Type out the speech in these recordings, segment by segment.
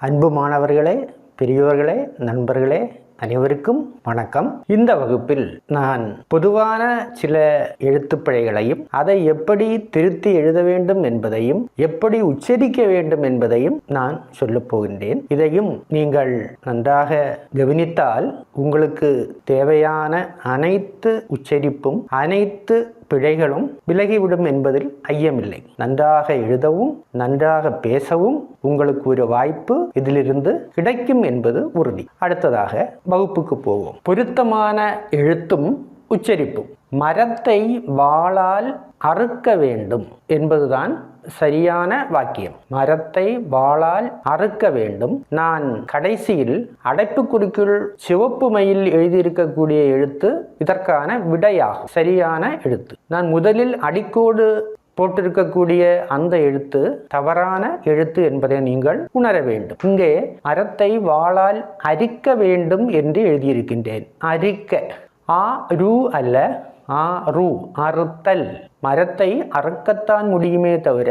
அன்பு மாணவர்களே பெரியோர்களே நண்பர்களே அனைவருக்கும் வணக்கம். இந்த வகுப்பில் நான் பொதுவான சில எழுத்துப்பிழைகளையும் அதை எப்படி திருத்தி எழுத வேண்டும் என்பதையும் எப்படி உச்சரிக்க வேண்டும் என்பதையும் நான் சொல்லப் போகின்றேன். இதையும் நீங்கள் நன்றாக கவனித்தால் உங்களுக்கு தேவையான அனைத்து உச்சரிப்பும் அனைத்து பிழைகளும் விலகிவிடும் என்பதில் ஐயமில்லை. நன்றாக எழுதவும் நன்றாக பேசவும் உங்களுக்கு ஒரு வாய்ப்பு இதிலிருந்து கிடைக்கும் என்பது உறுதி. அடுத்ததாக வகுப்புக்கு போவோம். பொருத்தமான எழுத்தும் உச்சரிப்பும். மரத்தை வாளால் அறுக்க வேண்டும் என்பதுதான் சரியான வாக்கியம். மரத்தை வாளால் அறுக்க வேண்டும். நான் கடைசியில் அடைப்புக்குறிக்குள் சிவப்பு மயில் எழுதியிருக்கக்கூடிய எழுத்து இதற்கான விடையாகும். சரியான எழுத்து. நான் முதலில் அடிக்கோடு போட்டிருக்கக்கூடிய அந்த எழுத்து தவறான எழுத்து என்பதை நீங்கள் உணர வேண்டும். இங்கே மரத்தை வாளால் அரிக்க வேண்டும் என்று எழுதியிருக்கின்றேன். அரிக்க. ஆ ரூ அல்ல. ஆறு அறுத்தல். மரத்தை அறுக்கத்தான் முடியுமே தவிர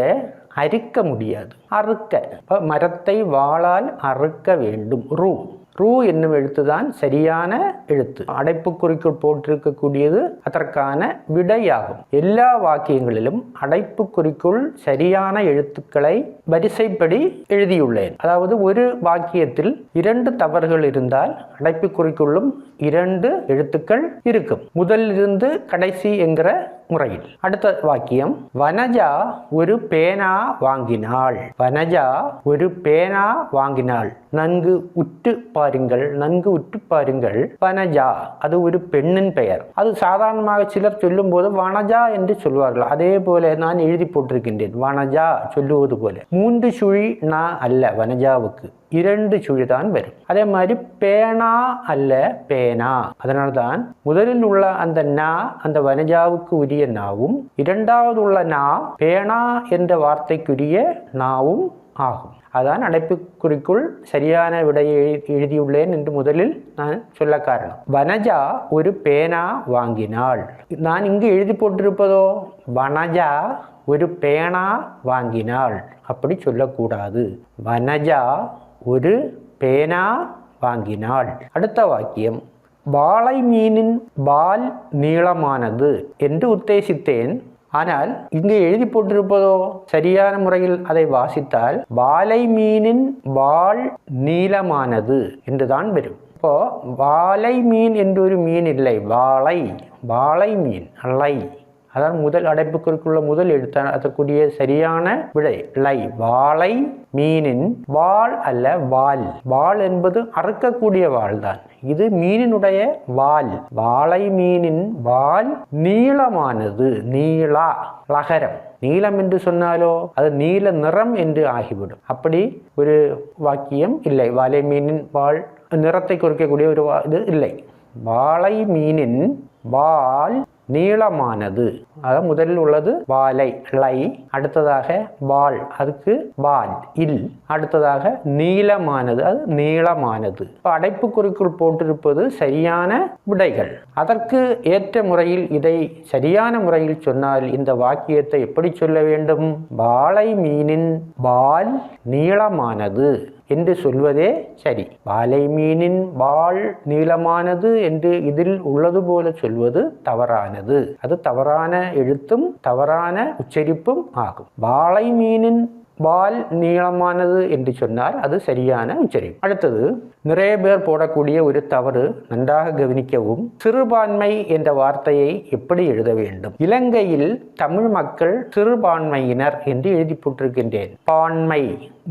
அரிக்க முடியாது. அறுக்க. அப்ப மரத்தை வாழால் அறுக்க வேண்டும். ரூ. ரூ என்னும் எழுத்துதான் சரியான எழுத்து. அடைப்புக்குறிக்குள் போட்டிருக்கக்கூடியது அதற்கான விடையாகும். எல்லா வாக்கியங்களிலும் அடைப்புக்குறிக்குள் சரியான எழுத்துக்களை வரிசைப்படி எழுதியுள்ளேன். அதாவது ஒரு வாக்கியத்தில் இரண்டு தவறுகள் இருந்தால் அடைப்புக்குறிக்குள்ளும் இரண்டு எழுத்துக்கள் இருக்கும். முதலிருந்து கடைசி என்கிற முறையில். அடுத்த வாக்கியம். வனஜா ஒரு பேனா வாங்கினாள். வனஜா ஒரு பேனா வாங்கினாள். நன்கு உற்று பாருங்கள். நன்கு உற்று பாருங்கள். வனஜா அது ஒரு பெண்ணின் பெயர். அது சாதாரணமாக சிலர் சொல்லும் போது வனஜா என்று சொல்வார்கள். அதே போல நான் எழுதி போட்டிருக்கின்றேன். வனஜா சொல்லுவது போல. மூன்று சுழி நான் அல்ல வனஜாவுக்கு. இரண்டு சுழிதான் வரும். அதே மாதிரி பேனா அல்ல பேனா. அதனால தான் முதலில் உள்ள அந்த நா அந்த வனஜாவுக்கு உரிய நாவும் இரண்டாவது உள்ள நா பேனா என்ற வார்த்தைக்குரிய நாவும் ஆகும். அதான் அடைப்புக்குறிக்குள் சரியான விடையை எழுதியுள்ளேன் என்று முதலில் நான் சொல்ல காரணம். வனஜா ஒரு பேனா வாங்கினாள் நான் இங்கு எழுதி போட்டிருப்பதோ? வனஜா ஒரு பேனா வாங்கினாள் அப்படி சொல்லக்கூடாது. வனஜா ஒரு பேனா வாங்கினாள். அடுத்த வாக்கியம் வாழை மீனின் பால் நீளமானது என்று உத்தேசித்தேன். ஆனால் இங்கு எழுதி போட்டிருப்பதோ? சரியான முறையில் அதை வாசித்தால் வாழை மீனின் வால் நீளமானது என்றுதான் வரும். இப்போ வாழை மீன் என்று ஒரு மீன் இல்லை. வாழை வாழை மீன் அலை. அதான் முதல் அடைப்புக்குள்ள முதல் எழுத்த அதற்குரிய சரியான விடை லை வாழை மீனின் வால் அல்ல வால். வால் என்பது அறுக்கக்கூடிய வால் தான் இது மீனினுடைய வால். வாழை மீனின் வால் நீளமானது நீளா லகரம். நீளம் என்று சொன்னாலோ அது நீல நிறம் என்று ஆகிவிடும். அப்படி ஒரு வாக்கியம் இல்லை. வாழை மீனின் வால் நிறத்தை குறிக்கக்கூடிய ஒரு இது இல்லை. வாழை மீனின் வால் நீளமானது. ஆக முதலில் உள்ளது வாலை லை அடுத்ததாக வால் அதுக்கு வால் இல். அடுத்ததாக நீளமானது அது நீளமானது. அடைப்பு குறிக்குள் போட்டிருப்பது சரியான விடைகள். அதற்கு ஏற்ற முறையில் இதை சரியான முறையில் சொன்னால் இந்த வாக்கியத்தை எப்படி சொல்ல வேண்டும்? வாளை மீனின் வால் நீளமானது என்று சொல்வதே சரி. வாலை மீனின் வால் நீளமானது என்று இதில் உள்ளது போல சொல்வது தவறானது. அது தவறான எழுத்தும் தவறான உச்சரிப்பும் ஆகும் வாழை மீனின் வால் நீளமானது என்று சொன்னால் அது சரியான உச்சரிப்பு அடுத்தது நிறைய பேர் போடக்கூடிய ஒரு தவறு நன்றாக கவனிக்கவும் சிறுபான்மை என்ற வார்த்தையை எப்படி எழுத வேண்டும்? இலங்கையில் தமிழ் மக்கள் சிறுபான்மையினர் என்று எழுதி போட்டிருக்கின்றேன். பான்மை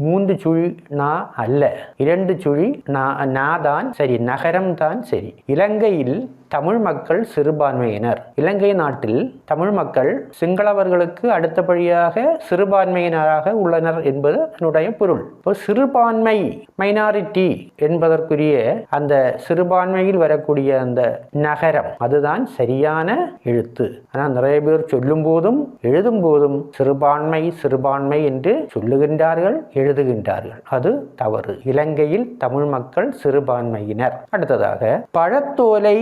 மூன்று சுழி நா அல்ல. இரண்டு சுழி நா நா தான் சரி நகரம் தான் சரி. இலங்கையில் தமிழ் மக்கள் சிறுபான்மையினர். இலங்கை நாட்டில் தமிழ் மக்கள் சிங்களவர்களுக்கு அடுத்தபடியாக சிறுபான்மையினராக உள்ளனர் என்பது என்னுடைய பொருள். இப்போ சிறுபான்மை மைனாரிட்டி என்பதற்குரிய அந்த சிறுபான்மையில் வரக்கூடிய அந்த நகரம் அதுதான் சரியான எழுத்து. ஆனால் நிறைய பேர் சொல்லும் போதும் எழுதும் போதும் சிறுபான்மை சிறுபான்மை என்று சொல்லுகின்றார்கள் எழுதுகின்றார்கள். அது தவறு. இலங்கையில் தமிழ் மக்கள் சிறுபான்மையினர். அடுத்ததாக பழத்தோலை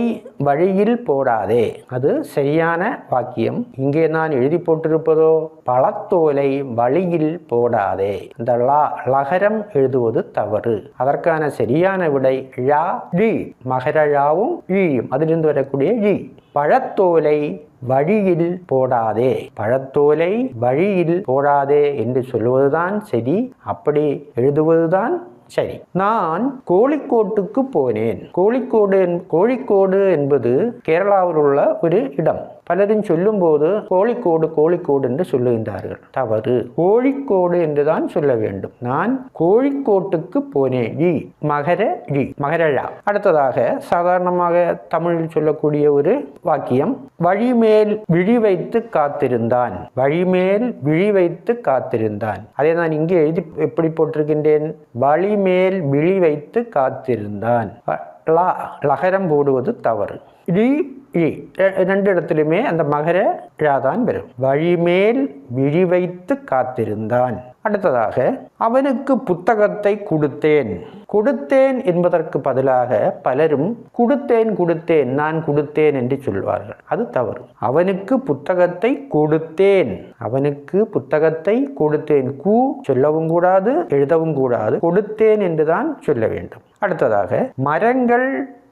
வழியில் போடாதே. அது சரியான வாக்கியம். இங்கே நான் எழுதி போட்டிருப்பதோ பழத்தோலை வழியில் போடாதே. இந்த லகரம் எழுதுவது தவறு. அதற்கான சரியான சரியான விடை ழா ழி. மகரழாவும் ஈயும் அதிலிருந்து வரக்கூடிய ழி. பழத்தோலை வழியில் போடாதே. பழத்தோலை வழியில் போடாதே என்று சொல்லுவதுதான் சரி. அப்படி எழுதுவதுதான் சரி. நான் கோழிக்கோட்டுக்கு போனேன். கோழிக்கோடு கோழிக்கோடு என்பது கேரளாவில் உள்ள ஒரு இடம். பலரும் சொல்லும்போது கோழிக்கோடு கோழிக்கோடு என்று சொல்லுகின்றார்கள். தவறு. கோழிக்கோடு என்றுதான் சொல்ல வேண்டும். நான் கோழிக்கோட்டுக்கு போனேன். ஜி மகர ஜி மகரழா. அடுத்ததாக சாதாரணமாக தமிழில் சொல்லக்கூடிய ஒரு வாக்கியம். வழிமேல் விழி வைத்து காத்திருந்தான். வழிமேல் விழி வைத்து காத்திருந்தான். அதை நான் இங்கே எழுதி எப்படி போட்டிருக்கின்றேன்? வழிமேல் விழி வைத்து காத்திருந்தான் லகரம் போடுவது தவறு. ழி ழி ரெண்டு இடத்துலையுமே அந்த மகர ழா தான் வரும். வழிமேல் விழி வைத்து காத்திருந்தான். அடுத்ததாக அவனுக்கு புத்தகத்தை கொடுத்தேன். கொடுத்தேன் என்பதற்கு பதிலாக பலரும் கொடுத்தேன் கொடுத்தேன் நான் கொடுத்தேன் என்று சொல்வார்கள். அது தவறு. அவனுக்கு புத்தகத்தை கொடுத்தேன். அவனுக்கு புத்தகத்தை கொடுத்தேன். கூ சொல்லவும் கூடாது எழுதவும் கூடாது. கொடுத்தேன் என்றுதான் சொல்ல வேண்டும். அடுத்ததாக மரங்கள்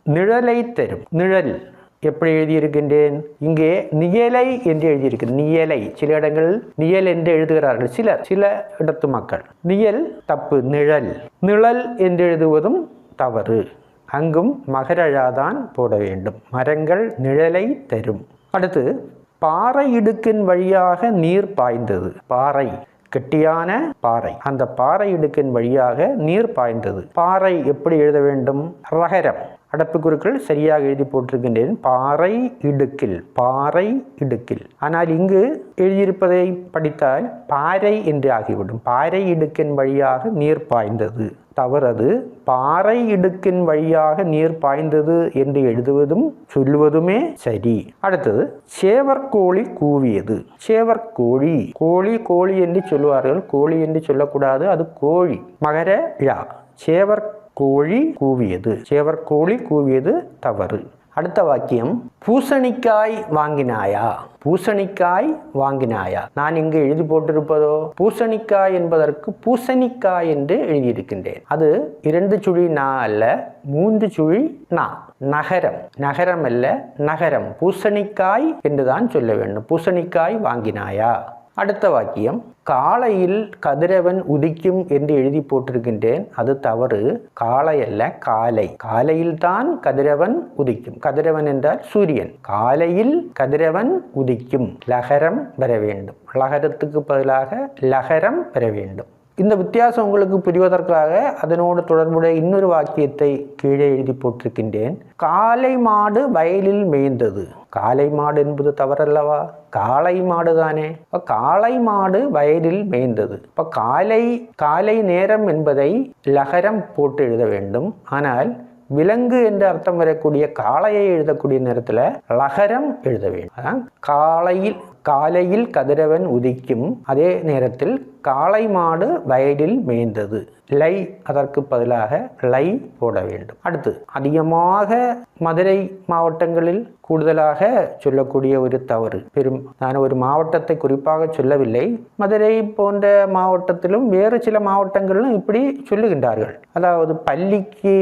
நிழலை தரும். நிழல் எப்படி எழுதியிருக்கின்றேன்? இங்கே நியலை என்று எழுதியிருக்கு நியலை சில இடங்களில் நியல் என்று எழுதுகிறார்கள். சிலர் சில இடத்து மக்கள். நியல் தப்பு நிழல். நிழல் என்று எழுதுவதும் தவறு. அங்கும் மகரழாதான் போட வேண்டும். மரங்கள் நிழலை தரும். அடுத்து பாறை இடுக்கின் வழியாக நீர் பாய்ந்தது. பாறை கெட்டியான பாறை. அந்த பாறை இடுக்கின் வழியாக நீர் பாய்ந்தது. பாறை எப்படி எழுத வேண்டும்? ரகரம். அடப்புக்குறிக்கள் சரியாக எழுதி போட்டிருக்கின்றேன். பாறை இடுக்கில் பாறை இடுக்கில். ஆனால் இங்கு எழுதியிருப்பதை படித்தால் பாறை என்று ஆகிவிடும். பாறை இடுக்கின் வழியாக நீர் பாய்ந்தது. தவறது பாறை இடுக்கின் வழியாக நீர் பாய்ந்தது என்று எழுதுவதும் சொல்லுவதுமே சரி. அடுத்தது சேவற்கோழி கூவியது. சேவற்கோழி கோழி கோழி என்று சொல்லுவார்கள். கோழி என்று சொல்லக்கூடாது அது கோழி. மகர ழா. சேவர் கோழி கூவியது. சேவற்கோழி கூவியது தவறு. அடுத்த வாக்கியம் பூசணிக்காய் வாங்கினாயா? பூசணிக்காய் வாங்கினாயா? நான் இங்கு எழுதி போட்டிருப்பதோ? பூசணிக்காய் என்பதற்கு பூசணிக்காய் என்று எழுதியிருக்கின்றேன். அது இரண்டு சுழி நா அல்ல மூன்று சுழி நா. நகரம். நகரம் அல்ல நகரம். பூசணிக்காய் என்றுதான் சொல்ல வேண்டும். பூசணிக்காய் வாங்கினாயா? அடுத்த வாக்கியம் காலையில் கதிரவன் உதிக்கும் என்று எழுதி போட்டிருக்கின்றேன். அது தவறு. காலை அல்ல காலை. காலையில் தான் கதிரவன் உதிக்கும். கதிரவன் என்றால் சூரியன். காலையில் கதிரவன் உதிக்கும். லகரம் பெற வேண்டும். லகரத்துக்கு பதிலாக லகரம் பெற வேண்டும். இந்த வித்தியாசம் உங்களுக்கு புரிவதற்காக அதனோடு தொடர்புடைய இன்னொரு வாக்கியத்தை கீழே எழுதி போட்டிருக்கின்றேன். காலை மாடு வயலில் மேய்ந்தது. காலை மாடு என்பது தவறல்லவா? காளை மாடு தானே இப்போ காளை மாடு வயலில் மேய்ந்தது. இப்போ காலை காலை நேரம் என்பதை லகரம் போட்டு எழுத வேண்டும். ஆனால் விலங்கு என்று அர்த்தம் வரக்கூடிய காளையை எழுதக்கூடிய நேரத்தில் லகரம் எழுத வேண்டும். அதான் காலையில் காலையில் கதிரவன் உதிக்கும் அதே நேரத்தில் காளை மாடு வயலில் மேய்ந்தது. லை அதற்கு பதிலாக லை போட வேண்டும். அடுத்து அதிகமாக மதுரை மாவட்டங்களில் கூடுதலாக சொல்லக்கூடிய ஒரு தவறு. பெரும் நான் ஒரு மாவட்டத்தை குறிப்பாக சொல்லவில்லை. மதுரை போன்ற மாவட்டத்திலும் வேறு சில மாவட்டங்களிலும் இப்படி சொல்லுகின்றார்கள். அதாவது பள்ளிக்கு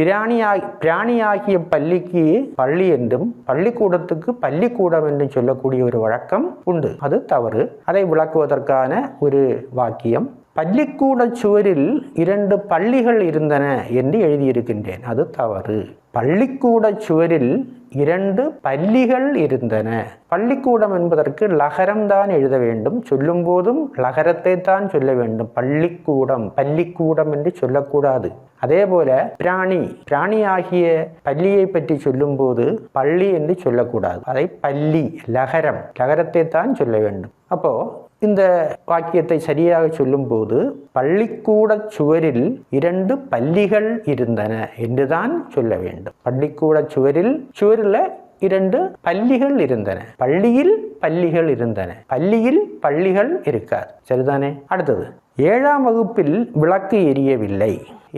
பிராணியாகி பிராணியாகிய பள்ளிக்கு பள்ளி என்றும் பள்ளிக்கூடத்துக்கு பள்ளிக்கூடம் என்றும் சொல்லக்கூடிய ஒரு வழக்கம் உண்டு. அது தவறு. அதை விளக்குவதற்கான ஒரு வாக்கியம் பள்ளிக்கூட சுவரில் இரண்டு பள்ளிகள் இருந்தன என்று எழுதியிருக்கின்றேன். அது தவறு. பள்ளிக்கூட சுவரில் இரண்டு பள்ளிகள் இருந்தன. பள்ளிக்கூடம் என்பதற்கு லகரம் தான் எழுத வேண்டும். சொல்லும் போதும் லகரத்தை தான் சொல்ல வேண்டும். பள்ளிக்கூடம் பள்ளிக்கூடம் என்று சொல்லக்கூடாது. அதே போல பிராணி பிராணி ஆகிய பள்ளியை பற்றி சொல்லும்போது பள்ளி என்று சொல்லக்கூடாது. அதை பள்ளி லகரம். லகரத்தை தான் சொல்ல வேண்டும். அப்போ இந்த வாக்கியத்தை சரியாக சொல்லும்போது பள்ளிக்கூட சுவரில் இரண்டு பள்ளிகள் இருந்தன என்றுதான் சொல்ல வேண்டும். பள்ளிக்கூட சுவரில் சுவரில் இரண்டு பள்ளிகள் இருந்தன. பள்ளியில் பள்ளிகள் இருந்தன. பள்ளியில் பள்ளிகள் இருக்காது. சரிதானே? அடுத்தது. ஏழாம் வகுப்பில் விளக்கு எரியவில்லை.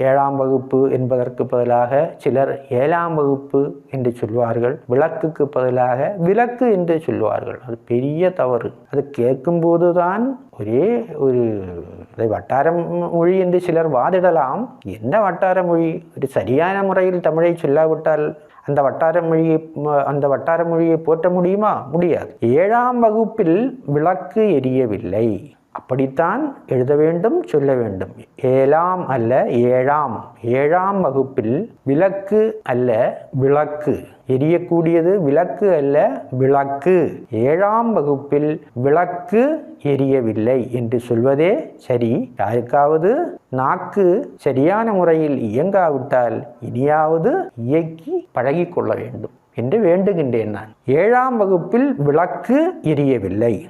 ஏழாம் வகுப்பு என்பதற்கு பதிலாக சிலர் ஏழாம் வகுப்பு என்று சொல்வார்கள் விளக்குக்கு பதிலாக விளக்கு என்று சொல்வார்கள். அது பெரிய தவறு. அது கேட்கும்போது தான் ஒரே ஒரு இதை வட்டார மொழி என்று சிலர் வாதிடலாம். என்ன வட்டார மொழி? ஒரு சரியான முறையில் தமிழை சொல்லாவிட்டால் அந்த வட்டார மொழியை அந்த வட்டார மொழியை போற்ற முடியுமா? முடியாது. ஏழாம் வகுப்பில் விளக்கு எரியவில்லை. அப்படித்தான் எழுத வேண்டும் சொல்ல வேண்டும். ஏழாம் அல்ல ஏழாம். ஏழாம் வகுப்பில் விளக்கு அல்ல விளக்கு. எரியக்கூடியது விளக்கு அல்ல விளக்கு. ஏழாம் வகுப்பில் விளக்கு எரியவில்லை என்று சொல்வதே சரி. யாருக்காவது நாக்கு சரியான முறையில் இயங்காவிட்டால் இனியாவது இயக்கி பழகி கொள்ள வேண்டும் என்று வேண்டுகின்றேன் நான். ஏழாம் வகுப்பில் விளக்கு எரியவில்லை.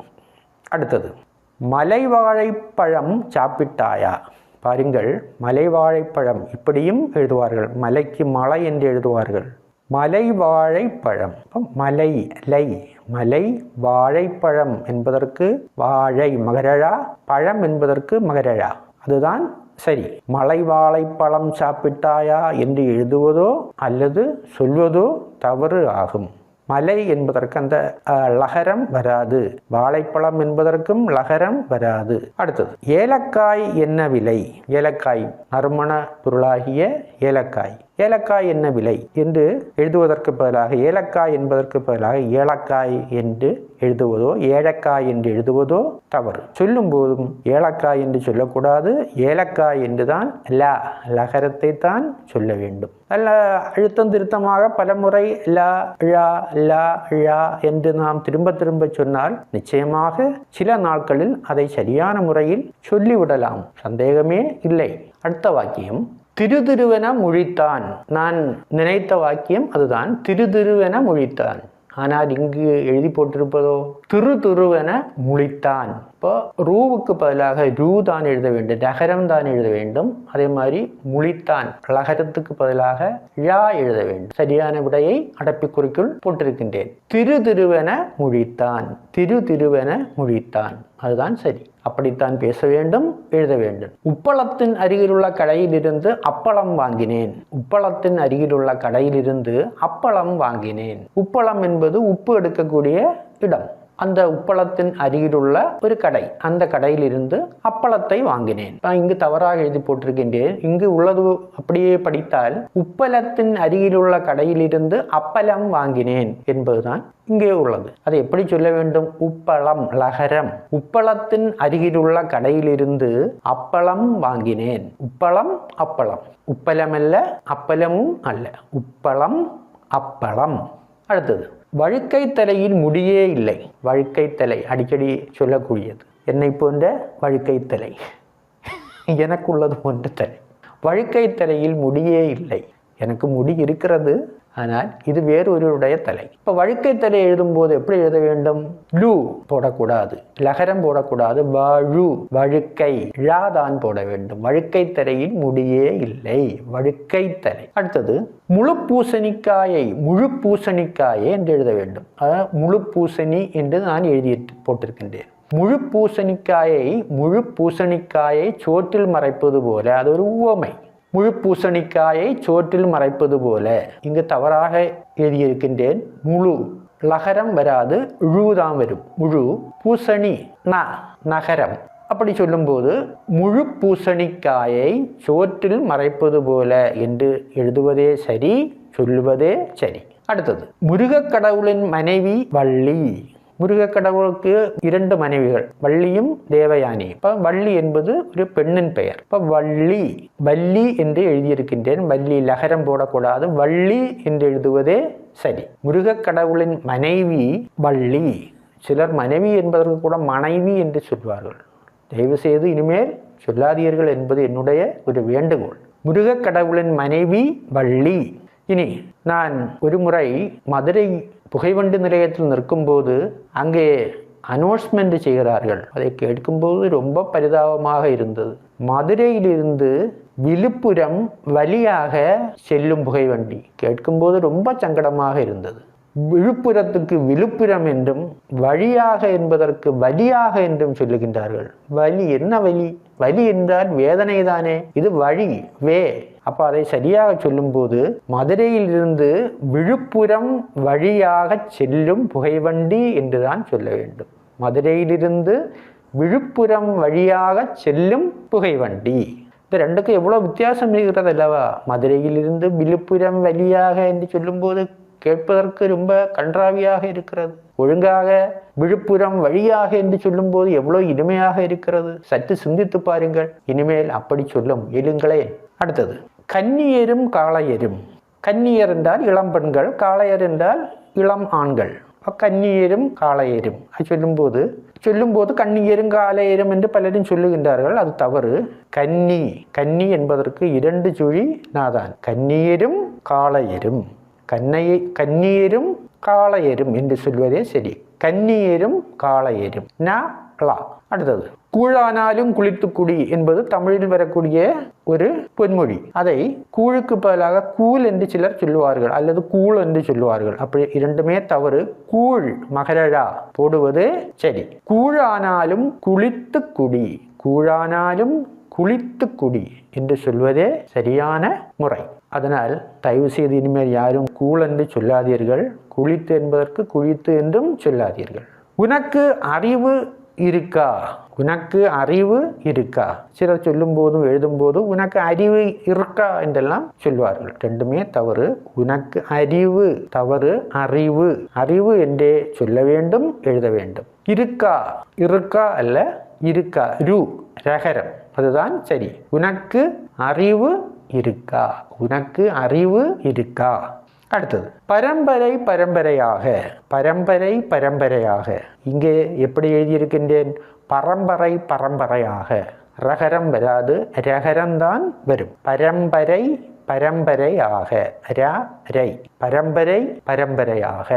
அடுத்தது. மலை வாழைப்பழம் சாப்பிட்டாயா? பாருங்கள் மலை வாழைப்பழம் இப்படியும் எழுதுவார்கள். மலைக்கு மலை என்று எழுதுவார்கள். மலை வாழைப்பழம் மலை லை மலை வாழைப்பழம் என்பதற்கு வாழை மகரழா பழம் என்பதற்கு மகரழா. அதுதான் சரி. மலை வாழைப்பழம் சாப்பிட்டாயா என்று எழுதுவதோ அல்லது சொல்வதோ தவறு ஆகும். மலை என்பதற்கு அந்த லகரம் வராது. வாழைப்பழம் என்பதற்கும் லகரம் வராது. அடுத்தது ஏலக்காய் என்ன விலை? ஏலக்காய் நறுமண பொருளாகிய ஏலக்காய். ஏலக்காய் என்ன விலை என்று எழுதுவதற்கு பதிலாக ஏலக்காய் என்பதற்கு பதிலாக ஏலக்காய் என்று எழுதுவதோ ஏழக்காய் என்று எழுதுவதோ தவறு. சொல்லும் போதும் ஏலக்காய் என்று சொல்லக்கூடாது ஏலக்காய் என்று தான் லா லகரத்தை தான் சொல்ல வேண்டும். அல்ல அழுத்தம் திருத்தமாக பலமுறை லா ழா லா ழா என்று நாம் திரும்ப திரும்ப சொன்னால் நிச்சயமாக சில நாட்களில் அதை சரியான முறையில் சொல்லிவிடலாம். சந்தேகமே இல்லை. அடுத்த வாக்கியம். திருதிருவென முழித்தான். நான் நினைத்த வாக்கியம் அதுதான். திருதிருவென முழித்தான். ஆனால் இங்கு எழுதி போட்டிருப்பதோ திருதுருவென முழித்தான். இப்போ ரூவுக்கு பதிலாக ரூ தான் எழுத வேண்டும் நகரம் தான் எழுத வேண்டும். அதே மாதிரி முழித்தான் லகரத்துக்கு பதிலாக ழா எழுத வேண்டும். சரியான விடையை அடப்பிக்குறிக்குள் போட்டிருக்கின்றேன். திரு திருவென முழித்தான் திரு திருவென முழித்தான். அதுதான் சரி. அப்படித்தான் பேச வேண்டும் எழுத வேண்டும். உப்பளத்தின் அருகிலுள்ள கடையிலிருந்து அப்பளம் வாங்கினேன். உப்பளத்தின் அருகிலுள்ள கடையிலிருந்து அப்பளம் வாங்கினேன். உப்பளம் என்பது உப்பு எடுக்கக்கூடிய இடம். அந்த உப்பளத்தின் அருகிலுள்ள ஒரு கடை. அந்த கடையிலிருந்து அப்பளத்தை வாங்கினேன். நான் இங்கு தவறாக எழுதி போட்டிருக்கின்றேன். இங்கு உள்ளது அப்படியே படித்தால் உப்பளத்தின் அருகிலுள்ள கடையிலிருந்து அப்பளம் வாங்கினேன் என்பதுதான் இங்கே உள்ளது. அது எப்படி சொல்ல வேண்டும்? உப்பளம் லகரம். உப்பளத்தின் அருகிலுள்ள கடையிலிருந்து அப்பளம் வாங்கினேன். உப்பளம் அப்பளம். உப்பளம் அல்ல அப்பளமும் அல்ல. உப்பளம் அப்பளம். அடுத்தது. வழுக்கை தலையில் முடியே இல்லை. வழுக்கை தலை அடிக்கடி சொல்லக்கூடியது. என்னை போன்ற வழுக்கை தலை. எனக்குள்ளது போன்ற தலை. வழுக்கை தலையில் முடியே இல்லை. எனக்கு முடி இருக்கிறது. ஆனால் இது வேறொருடைய தலை. இப்போ வழுக்கை தலை எழுதும்போது எப்படி எழுத வேண்டும்? லூ போடக்கூடாது லகரம் போடக்கூடாது வழு வழுக்கை ழா தான் போட வேண்டும். வழுக்கை தலையில் முடியே இல்லை வழுக்கை தலை. அடுத்தது முழு பூசணிக்காயை முழு பூசணிக்காயை என்று எழுத வேண்டும். அதாவது முழு பூசணி என்று நான் எழுதி போட்டிருக்கின்றேன். முழு பூசணிக்காயை முழு பூசணிக்காயை சோற்றில் மறைப்பது போல அது ஒரு உவமை. முழு பூசணிக்காயை சோற்றில் மறைப்பது போல இங்கு தவறாக எழுதியிருக்கின்றேன். முழு. லகரம் வராது தான் வரும். முழு. பூசணி. ந. நகரம். அப்படி சொல்லும்போது முழு பூசணிக்காயை சோற்றில் மறைப்பது போல என்று எழுதுவதே சரி சொல்லுவதே சரி. அடுத்தது முருகக் கடவுளின் மனைவி வள்ளி. முருகக்கடவுளுக்கு இரண்டு மனைவிகள் வள்ளியும் தேவயானியும். இப்போ வள்ளி என்பது ஒரு பெண்ணின் பெயர். இப்போ வள்ளி வள்ளி என்று எழுதியிருக்கின்றேன். வள்ளி லகரம் போடக்கூடாது. வள்ளி என்று எழுதுவதே சரி. முருகக்கடவுளின் மனைவி வள்ளி. சிலர் மனைவி என்பதற்கு கூட மனைவி என்று சொல்வார்கள். தயவு செய்து இனிமேல் சொல்லாதீர்கள் என்பது என்னுடைய ஒரு வேண்டுகோள். முருகக்கடவுளின் மனைவி வள்ளி. இனி நான் ஒரு முறை மதுரை புகைவண்டி நிலையத்தில் நிற்கும்போது அங்கே அனௌன்ஸ்மெண்ட் செய்கிறார்கள். அதை கேட்கும்போது ரொம்ப பரிதாபமாக இருந்தது. மதுரையிலிருந்து விழுப்புரம் வழியாக செல்லும் புகைவண்டி கேட்கும்போது ரொம்ப சங்கடமாக இருந்தது. விழுப்புரத்துக்கு விழுப்புரம் என்றும் வழியாக என்பதற்கு வலியாக என்றும் சொல்லுகின்றார்கள். வலி என்ன வலி வலி என்றால் வேதனை தானே இது வழி வே அப்போ அதை சரியாக சொல்லும்போது மதுரையிலிருந்து விழுப்புரம் வழியாக செல்லும் புகைவண்டி என்றுதான் சொல்ல வேண்டும். மதுரையிலிருந்து விழுப்புரம் வழியாக செல்லும் புகைவண்டி. இந்த ரெண்டுக்கும் எவ்வளோ வித்தியாசம் இருக்கிறது அல்லவா? மதுரையிலிருந்து விழுப்புரம் வழியாக என்று சொல்லும்போது கேட்பதற்கு ரொம்ப கன்றாவியாக இருக்கிறது. ஒழுங்காக விழுப்புரம் வழியாக என்று சொல்லும்போது எவ்வளோ இனிமையாக இருக்கிறது? சற்று சிந்தித்து பாருங்கள். இனிமேல் அப்படி சொல்ல முயலுங்களேன். அடுத்தது. கன்னியரும் காளையரும். கன்னியர் என்றால் இளம் பெண்கள் காளையர் என்றால் இளம் ஆண்கள். கன்னியரும் காளையரும். அது சொல்லும்போது சொல்லும்போது கன்னியரும் காளையரும் என்று பலரும் சொல்லுகின்றார்கள். அது தவறு. கன்னி கன்னி என்பதற்கு இரண்டு சுழி நாதான். கன்னியரும் காளையரும். கண்ணையை கன்னியரும் காளையரும் என்று சொல்வதே சரி. கன்னியரும் காளையரும். நான் லா அடுத்தது கூழானாலும் குளித்து குடி என்பது தமிழில் வரக்கூடிய ஒரு பொன்மொழி. அதை கூழுக்கு பதிலாக கூழ் என்று சிலர் சொல்லுவார்கள் அல்லது கூழ் என்று சொல்லுவார்கள். அப்படி இரண்டுமே தவறு. கூழ் மகரழா போடுவது சரி. கூழானாலும் குளித்து குடி கூழானாலும் குளித்து குடி என்று சொல்வதே சரியான முறை. அதனால் தயவு செய்து இனிமேல் யாரும் கூழ் என்று சொல்லாதீர்கள். குளித்து என்பதற்கு குளித்து என்றும் சொல்லாதீர்கள். உனக்கு அறிவு இருக்கா? உனக்கு அறிவு இருக்கா? சிலர் சொல்லும் போதும் எழுதும் போதும் உனக்கு அறிவு இருக்கா என்றெல்லாம் சொல்வார்கள். ரெண்டுமே தவறு. உனக்கு அறிவு தவறு அறிவு. அறிவு என்றே சொல்ல வேண்டும் எழுத வேண்டும். இருக்கா? இருக்கா அல்ல இருக்கா. ரு ரகரம். அதுதான் சரி. உனக்கு அறிவு இருக்கா? உனக்கு அறிவு இருக்கா? அடுத்தது பரம்பரை பரம்பரையாக பரம்பரை பரம்பரையாக. இங்கே எப்படி எழுதியிருக்கின்றேன்? பரம்பரை பரம்பரையாக. ரகரம் வராது ரகரம்தான் வரும். பரம்பரை பரம்பரையாக. ர ரை. பரம்பரை பரம்பரையாக.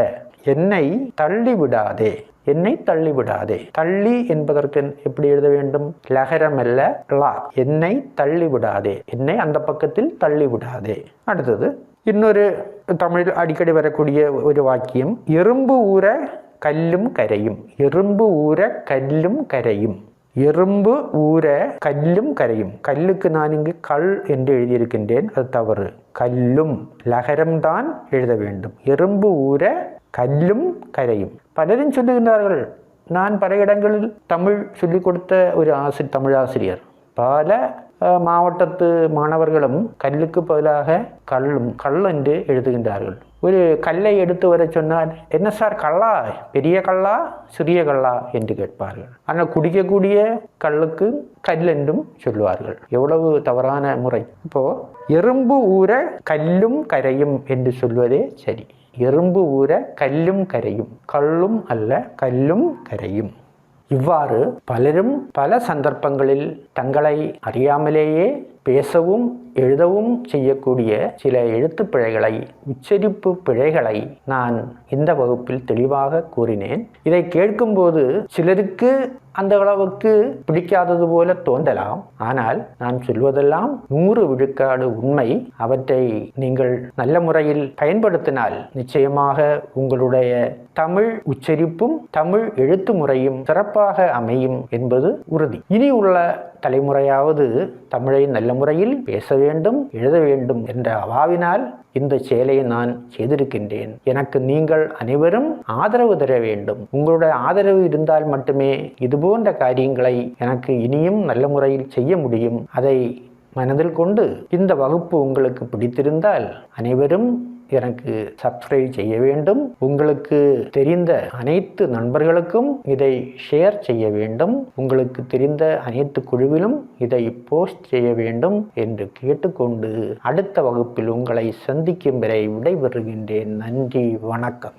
என்னை தள்ளிவிடாதே என்னை தள்ளிவிடாதே. தள்ளி என்பதற்கு எப்படி எழுத வேண்டும்? லகரம் அல்ல லா. என்னை தள்ளிவிடாதே என்னை அந்த பக்கத்தில் தள்ளிவிடாதே. அடுத்தது இன்னொரு தமிழில் அடிக்கடி வரக்கூடிய ஒரு வாக்கியம் எறும்பு ஊற கல்லும் கரையும் எறும்பு ஊற கல்லும் கரையும் எறும்பு ஊற கல்லும் கரையும் கல்லுக்கு நான் இங்கு கல் என்று எழுதியிருக்கின்றேன் அது தவறு கல்லும் லகரம்தான் எழுத வேண்டும். எறும்பு ஊற கல்லும் கரையும் பலரும் சொல்லுகின்றார்கள் நான் பல இடங்களில் தமிழ் சொல்லிக் கொடுத்த ஒரு ஆசி தமிழ் ஆசிரியர் பல மாவட்டத்து மாணவர்களும் கல்லுக்கு பதிலாக கல்லும் கல் என்று எழுதுகின்றார்கள். ஒரு கல்லை எடுத்து வர சொன்னால் என்ன சார் கல்லா? பெரிய கல்லா சிறிய கல்லா? என்று கேட்பார்கள். ஆனால் குடிக்கக்கூடிய கல்லுக்கு கல் என்றும் சொல்லுவார்கள். எவ்வளவு தவறான முறை. இப்போ எறும்பு ஊற கல்லும் கரையும் என்று சொல்வதே சரி. எறும்பு ஊற கல்லும் கரையும். கல்லும் அல்ல கல்லும் கரையும். இவ்வாறு பலரும் பல சந்தர்ப்பங்களில் தங்களை அறியாமலேயே பேசவும் எழுதவும் செய்யக்கூடிய சில எழுத்து பிழைகளை உச்சரிப்பு பிழைகளை நான் இந்த வகுப்பில் தெளிவாக கூறினேன். இதை கேட்கும்போது சிலருக்கு அந்த அளவுக்கு பிடிக்காதது போல தோன்றலாம். ஆனால் நான் சொல்வதெல்லாம் நூறு விழுக்காடு உண்மை. அவற்றை நீங்கள் நல்ல முறையில் பயன்படுத்தினால் நிச்சயமாக உங்களுடைய தமிழ் உச்சரிப்பும் தமிழ் எழுத்து முறையும் சிறப்பாக அமையும் என்பது உறுதி. இனி உள்ள தலைமுறையாவது தமிழை நல்ல முறையில் பேச வேண்டும் எழுத வேண்டும் என்ற அவாவினால் இந்த செயலை நான் செய்திருக்கின்றேன். எனக்கு நீங்கள் அனைவரும் ஆதரவு தர வேண்டும். உங்களுடைய ஆதரவு இருந்தால் மட்டுமே இதுபோன்ற காரியங்களை எனக்கு இனியும் நல்ல முறையில் செய்ய முடியும். அதை மனதில் கொண்டு இந்த வகுப்பு உங்களுக்கு பிடித்திருந்தால் அனைவரும் எனக்கு சப்ஸ்கிரைப் செய்ய வேண்டும். உங்களுக்கு தெரிந்த அனைத்து நண்பர்களுக்கும் இதை ஷேர் செய்ய வேண்டும். உங்களுக்கு தெரிந்த அனைத்து குழுவிலும் இதை போஸ்ட் செய்ய வேண்டும் என்று கேட்டுக்கொண்டு அடுத்த வகுப்பில் உங்களை சந்திக்கும் வரை விடைபெறுகின்றேன். நன்றி வணக்கம்.